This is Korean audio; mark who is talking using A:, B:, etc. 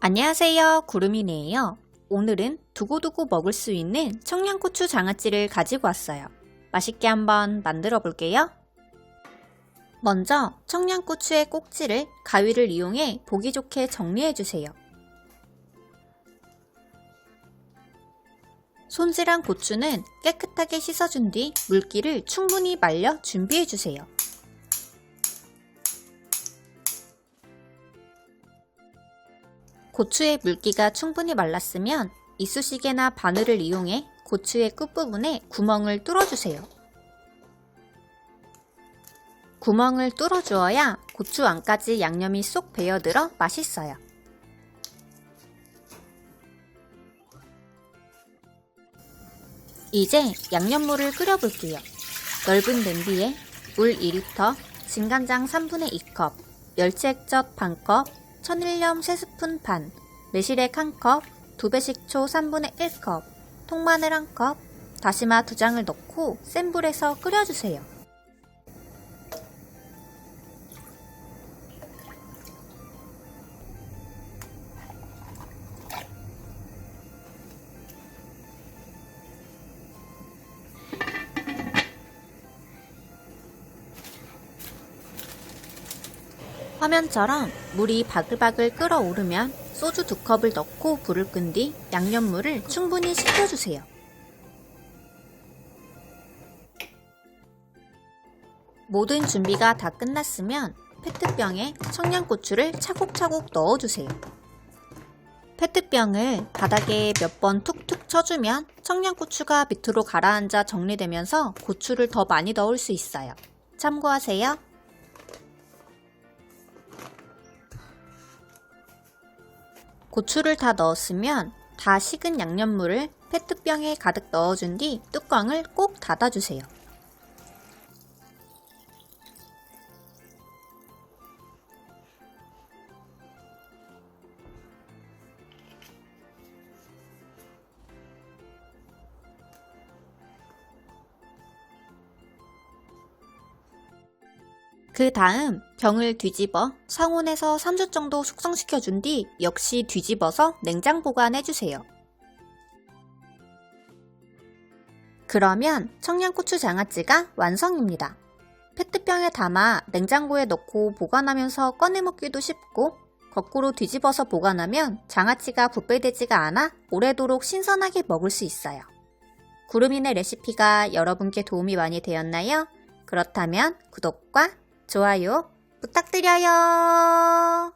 A: 안녕하세요. 구름이네요. 오늘은 두고두고 먹을 수 있는 청양고추 장아찌를 가지고 왔어요. 맛있게 한번 만들어 볼게요. 먼저 청양고추의 꼭지를 가위를 이용해 보기 좋게 정리해 주세요. 손질한 고추는 깨끗하게 씻어준 뒤 물기를 충분히 말려 준비해 주세요. 고추의 물기가 충분히 말랐으면 이쑤시개나 바늘을 이용해 고추의 끝부분에 구멍을 뚫어주세요. 구멍을 뚫어주어야 고추 안까지 양념이 쏙 배어들어 맛있어요. 이제 양념물을 끓여볼게요. 넓은 냄비에 물 2리터, 진간장 3분의 2컵, 멸치액젓 반컵, 천일염 3스푼 반, 매실액 1컵, 두배식초 3분의 1컵, 통마늘 1컵, 다시마 2장을 넣고 센 불에서 끓여주세요. 화면처럼 물이 바글바글 끓어오르면 소주 두 컵을 넣고 불을 끈 뒤 양념물을 충분히 식혀주세요. 모든 준비가 다 끝났으면 페트병에 청양고추를 차곡차곡 넣어주세요. 페트병을 바닥에 몇 번 툭툭 쳐주면 청양고추가 밑으로 가라앉아 정리되면서 고추를 더 많이 넣을 수 있어요. 참고하세요. 고추를 다 넣었으면 다 식은 양념물을 페트병에 가득 넣어준 뒤 뚜껑을 꼭 닫아주세요. 그 다음 병을 뒤집어 상온에서 3주 정도 숙성시켜 준 뒤 역시 뒤집어서 냉장 보관해 주세요. 그러면 청양고추 장아찌가 완성입니다. 페트병에 담아 냉장고에 넣고 보관하면서 꺼내 먹기도 쉽고 거꾸로 뒤집어서 보관하면 장아찌가 부패되지가 않아 오래도록 신선하게 먹을 수 있어요. 구름이네 레시피가 여러분께 도움이 많이 되었나요? 그렇다면 구독과 좋아요 부탁드려요.